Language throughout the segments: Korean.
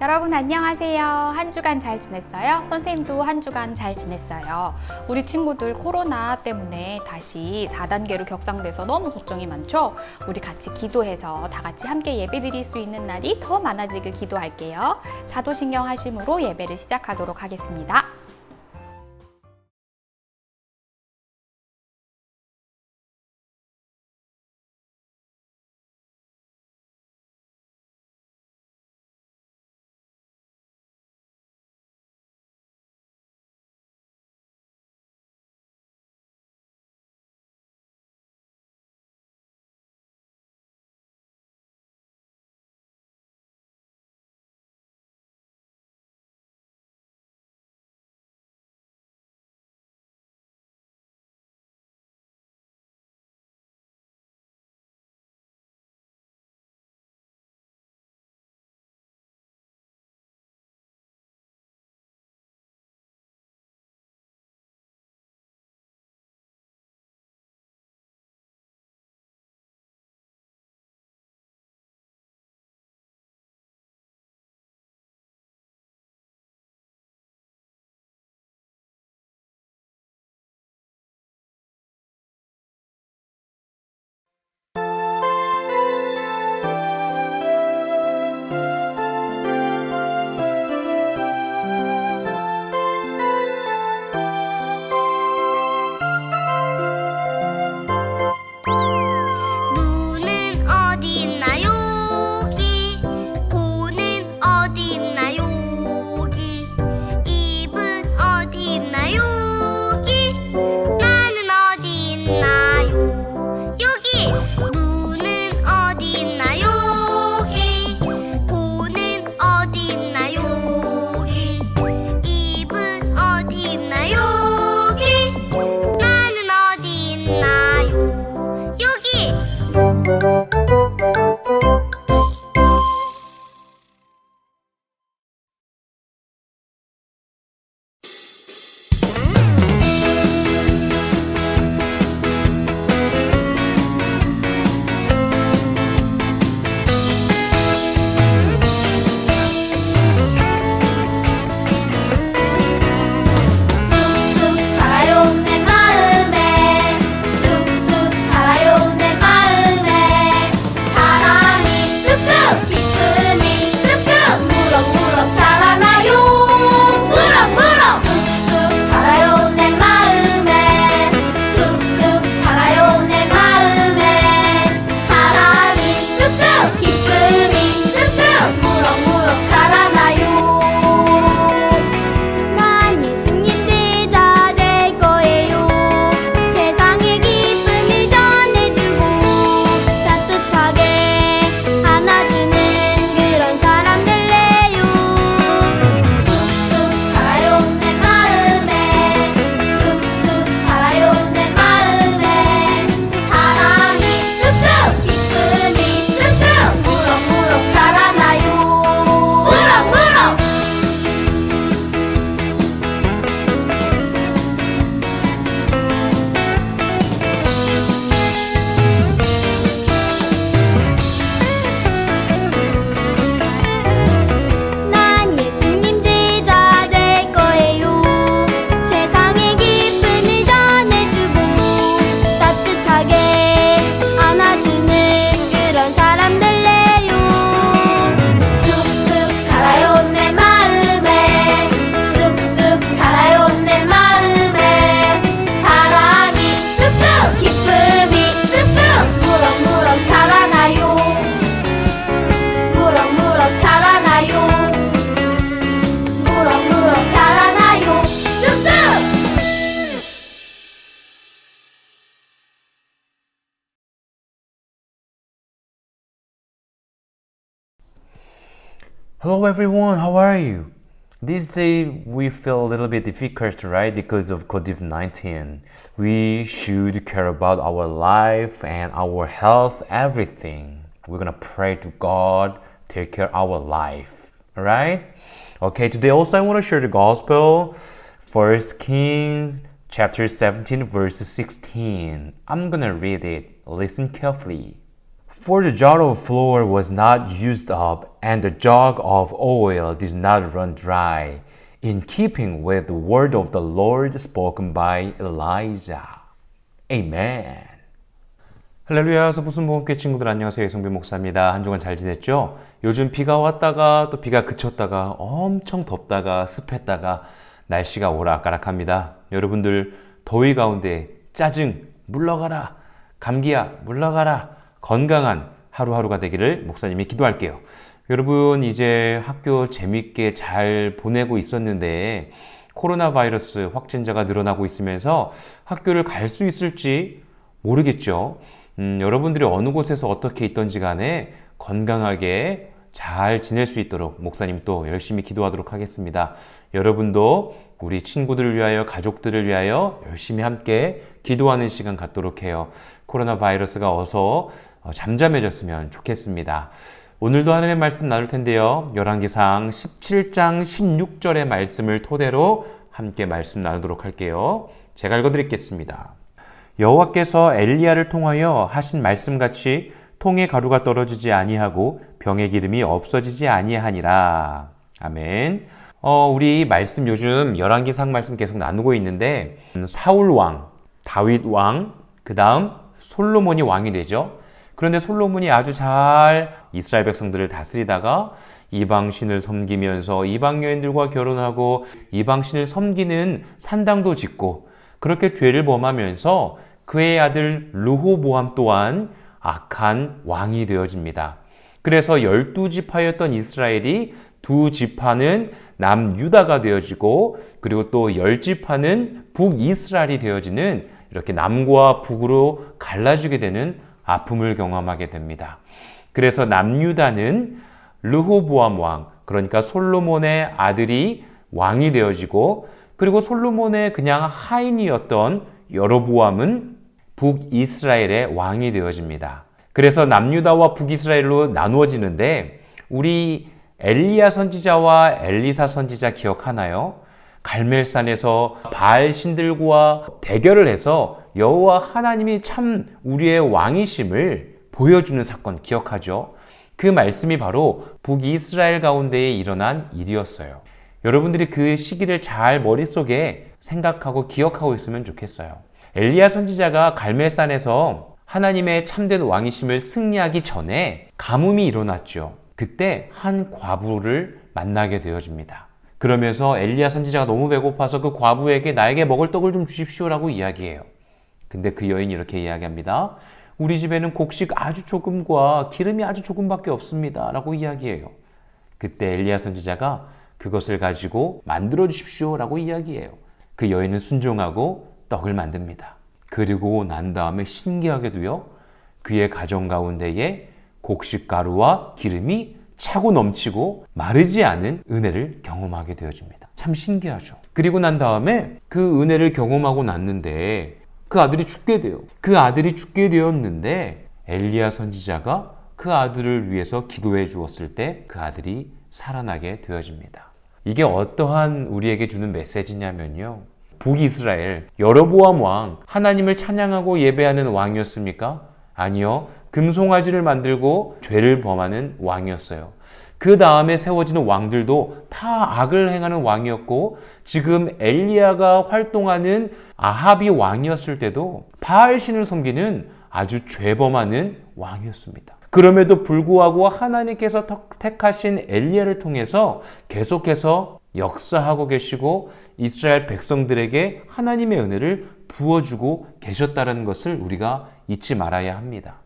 여러분 안녕하세요. 한 주간 잘 지냈어요? 선생님도 한 주간 잘 지냈어요. 우리 친구들 코로나 때문에 다시 4단계로 격상돼서 너무 걱정이 많죠? 우리 같이 기도해서 다 같이 함께 예배 드릴 수 있는 날이 더 많아지길 기도할게요. 사도신경 하심으로 예배를 시작하도록 하겠습니다. Hello everyone, how are you? This day we feel a little bit difficult, right? Because of COVID 19. We should care about our life and our health, everything. We're gonna pray to God, take care of our life, alright? Okay, today also I wanna share the gospel. First Kings chapter 17, verse 16. I'm gonna read it. Listen carefully. For the jar of flour was not used up, and the jug of oil did not run dry, in keeping with the word of the Lord spoken by Elijah. Amen. 할렐루야 서부순복음교 친구들 안녕하세요 성빈 목사입니다 한 주간 잘 지냈죠? 요즘 비가 왔다가 또 비가 그쳤다가 엄청 덥다가 습했다가 날씨가 오락가락합니다 여러분들 더위 가운데 짜증 물러가라 감기야 물러가라 건강한 하루하루가 되기를 목사님이 기도할게요 여러분 이제 학교 재밌게 잘 보내고 있었는데 코로나 바이러스 확진자가 늘어나고 있으면서 학교를 갈 수 있을지 모르겠죠. 음, 여러분들이 어느 곳에서 어떻게 있던지 간에 건강하게 잘 지낼 수 있도록 목사님 또 열심히 기도하도록 하겠습니다. 여러분도 우리 친구들을 위하여 가족들을 위하여 열심히 함께 기도하는 시간 갖도록 해요. 코로나 바이러스가 어서 어, 잠잠해졌으면 좋겠습니다. 오늘도 하나님의 말씀 나눌 텐데요. 열왕기상 17장 16절의 말씀을 토대로 함께 말씀 나누도록 할게요. 제가 읽어 드리겠습니다. 여호와께서 엘리야를 통하여 하신 말씀같이 통의 가루가 떨어지지 아니하고 병의 기름이 없어지지 아니하니라. 아멘. 어, 우리 말씀 요즘 열왕기상 말씀 계속 나누고 있는데 음, 사울 왕, 다윗 왕, 그 다음 솔로몬이 왕이 되죠. 그런데 솔로몬이 아주 잘 이스라엘 백성들을 다스리다가 이방 신을 섬기면서 이방 여인들과 결혼하고 이방 신을 섬기는 산당도 짓고 그렇게 죄를 범하면서 그의 아들 르호보암 또한 악한 왕이 되어집니다. 그래서 열두 지파였던 이스라엘이 두 지파는 남유다가 되어지고 그리고 또 열 지파는 북이스라엘이 되어지는 이렇게 남과 북으로 갈라지게 되는 아픔을 경험하게 됩니다. 그래서 남유다는 르호보암 왕, 그러니까 솔로몬의 아들이 왕이 되어지고 그리고 솔로몬의 그냥 하인이었던 여로보암은 북이스라엘의 왕이 되어집니다. 그래서 남유다와 북이스라엘로 나누어지는데 우리 엘리야 선지자와 엘리사 선지자 기억하나요? 갈멜산에서 바알 신들과 대결을 해서 여호와 하나님이 참 우리의 왕이심을 보여주는 사건 기억하죠? 그 말씀이 바로 북이스라엘 가운데에 일어난 일이었어요. 여러분들이 그 시기를 잘 머릿속에 생각하고 기억하고 있으면 좋겠어요. 엘리야 선지자가 갈멜산에서 하나님의 참된 왕이심을 승리하기 전에 가뭄이 일어났죠. 그때 한 과부를 만나게 되어집니다. 그러면서 엘리야 선지자가 너무 배고파서 그 과부에게 나에게 먹을 떡을 좀 주십시오라고 이야기해요. 근데 그 여인이 이렇게 이야기합니다. 우리 집에는 곡식 아주 조금과 기름이 아주 조금밖에 없습니다. 라고 이야기해요. 그때 엘리야 선지자가 그것을 가지고 만들어 주십시오 라고 이야기해요. 그 여인은 순종하고 떡을 만듭니다. 그리고 난 다음에 신기하게도요. 그의 가정 가운데에 곡식 가루와 기름이 차고 넘치고 마르지 않은 은혜를 경험하게 되어집니다. 참 신기하죠. 그리고 난 다음에 그 은혜를 경험하고 났는데 그 아들이 죽게 돼요. 그 아들이 죽게 되었는데 엘리야 선지자가 그 아들을 위해서 기도해 주었을 때 그 아들이 살아나게 되어집니다. 이게 어떠한 우리에게 주는 메시지냐면요. 북이스라엘 여로보암 왕 하나님을 찬양하고 예배하는 왕이었습니까? 아니요. 금송아지를 만들고 죄를 범하는 왕이었어요. 그 다음에 세워지는 왕들도 다 악을 행하는 왕이었고 지금 엘리야가 활동하는 아합이 왕이었을 때도 바알 신을 섬기는 아주 죄범하는 왕이었습니다. 그럼에도 불구하고 하나님께서 택하신 엘리야를 통해서 계속해서 역사하고 계시고 이스라엘 백성들에게 하나님의 은혜를 부어주고 계셨다는 것을 우리가 잊지 말아야 합니다.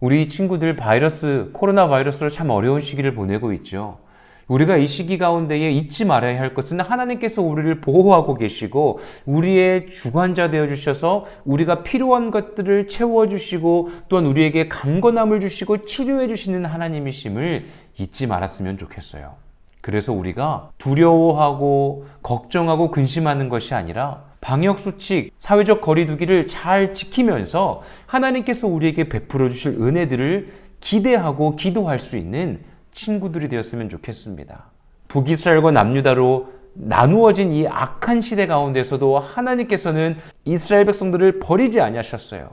우리 친구들 바이러스, 코로나 바이러스로 참 어려운 시기를 보내고 있죠. 우리가 이 시기 가운데에 잊지 말아야 할 것은 하나님께서 우리를 보호하고 계시고 우리의 주관자 되어 주셔서 우리가 필요한 것들을 채워 주시고 또한 우리에게 강건함을 주시고 치료해 주시는 하나님이심을 잊지 말았으면 좋겠어요. 그래서 우리가 두려워하고 걱정하고 근심하는 것이 아니라 방역 수칙, 사회적 거리두기를 잘 지키면서 하나님께서 우리에게 베풀어 주실 은혜들을 기대하고 기도할 수 있는 친구들이 되었으면 좋겠습니다. 북이스라엘과 남유다로 나누어진 이 악한 시대 가운데서도 하나님께서는 이스라엘 백성들을 버리지 아니하셨어요.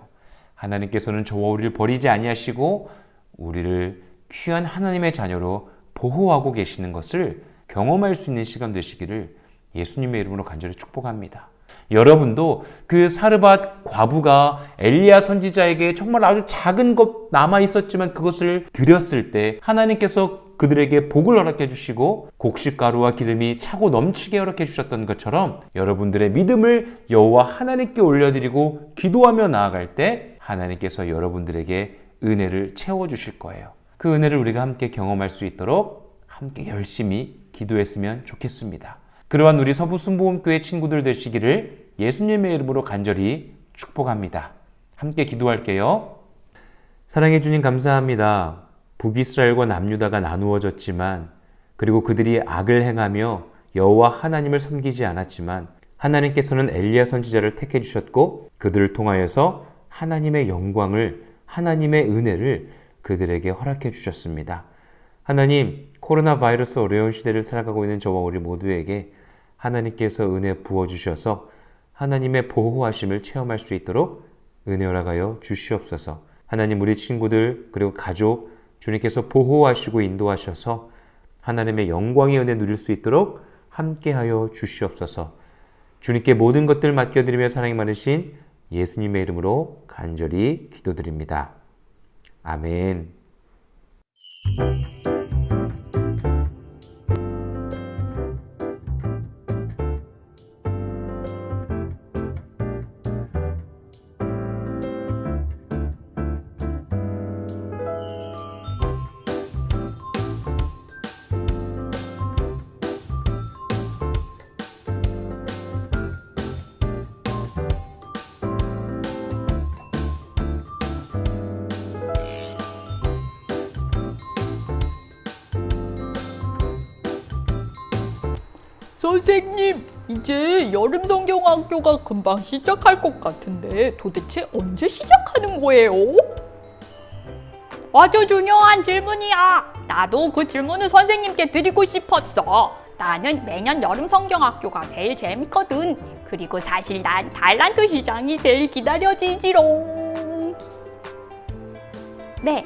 하나님께서는 저와 우리를 버리지 아니하시고 우리를 귀한 하나님의 자녀로 보호하고 계시는 것을 경험할 수 있는 시간 되시기를 예수님의 이름으로 간절히 축복합니다. 여러분도 그 사르밧 과부가 엘리야 선지자에게 정말 아주 작은 것 남아 있었지만 그것을 드렸을 때 하나님께서 그들에게 복을 허락해 주시고 곡식가루와 기름이 차고 넘치게 허락해 주셨던 것처럼 여러분들의 믿음을 여호와 하나님께 올려드리고 기도하며 나아갈 때 하나님께서 여러분들에게 은혜를 채워 주실 거예요. 그 은혜를 우리가 함께 경험할 수 있도록 함께 열심히 기도했으면 좋겠습니다. 그러한 우리 서부 순복음교회 친구들 되시기를 예수님의 이름으로 간절히 축복합니다. 함께 기도할게요. 사랑해 주님 감사합니다. 북이스라엘과 남유다가 나누어졌지만 그리고 그들이 악을 행하며 여호와 하나님을 섬기지 않았지만 하나님께서는 엘리야 선지자를 택해 주셨고 그들을 통하여서 하나님의 영광을 하나님의 은혜를 그들에게 허락해 주셨습니다. 하나님, 코로나 바이러스 어려운 시대를 살아가고 있는 저와 우리 모두에게 하나님께서 은혜 부어 주셔서 하나님의 보호하심을 체험할 수 있도록 은혜 허락하여 주시옵소서. 하나님 우리 친구들 그리고 가족 주님께서 보호하시고 인도하셔서 하나님의 영광의 은혜 누릴 수 있도록 함께하여 주시옵소서. 주님께 모든 것들 맡겨드리며 사랑이 많으신 예수님의 이름으로 간절히 기도드립니다. 아멘. 선생님, 이제 여름 성경 학교가 금방 시작할 것 같은데 도대체 언제 시작하는 거예요? 아주 중요한 질문이야. 나도 그 질문을 선생님께 드리고 싶었어. 나는 매년 여름 성경 학교가 제일 재밌거든. 그리고 사실 난 달란트 시장이 제일 기다려지지롱. 네.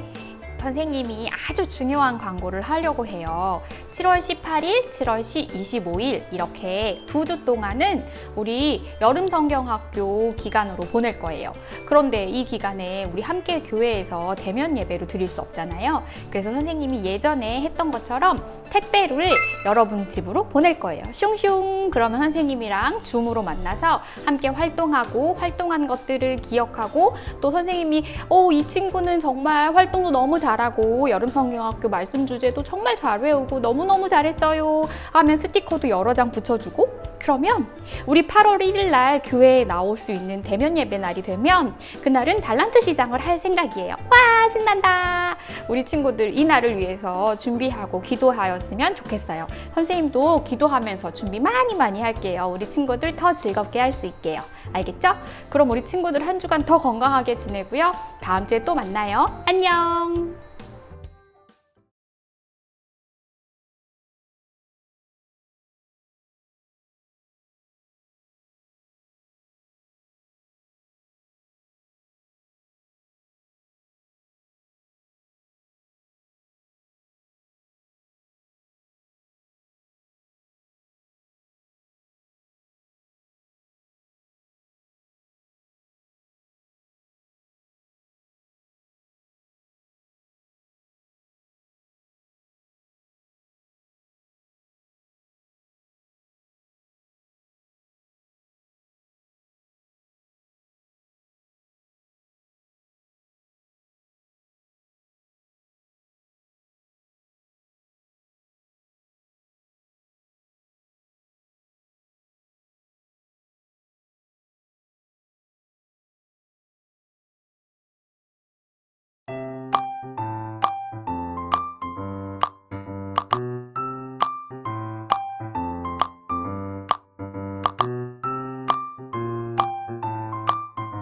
선생님이 아주 중요한 광고를 하려고 해요. 7월 18일, 7월 25일 이렇게 두 주 동안은 우리 여름 성경학교 기간으로 보낼 거예요. 그런데 이 기간에 우리 함께 교회에서 대면 예배로 드릴 수 없잖아요. 그래서 선생님이 예전에 했던 것처럼 택배를 여러분 집으로 보낼 거예요. 슝슝 그러면 선생님이랑 줌으로 만나서 함께 활동하고 활동한 것들을 기억하고 또 선생님이 오 이 친구는 정말 활동도 너무 잘하고 여름 성경학교 말씀 주제도 정말 잘 외우고 너무너무 잘했어요 하면 스티커도 여러 장 붙여주고 그러면 우리 8월 1일 날 교회에 나올 수 있는 대면 예배 날이 되면 그날은 달란트 시장을 할 생각이에요. 와 신난다. 우리 친구들 이 날을 위해서 준비하고 기도하였으면 좋겠어요. 선생님도 기도하면서 준비 많이 많이 할게요. 우리 친구들 더 즐겁게 할 수 있게요. 알겠죠? 그럼 우리 친구들 한 주간 더 건강하게 지내고요. 다음 주에 또 만나요. 안녕.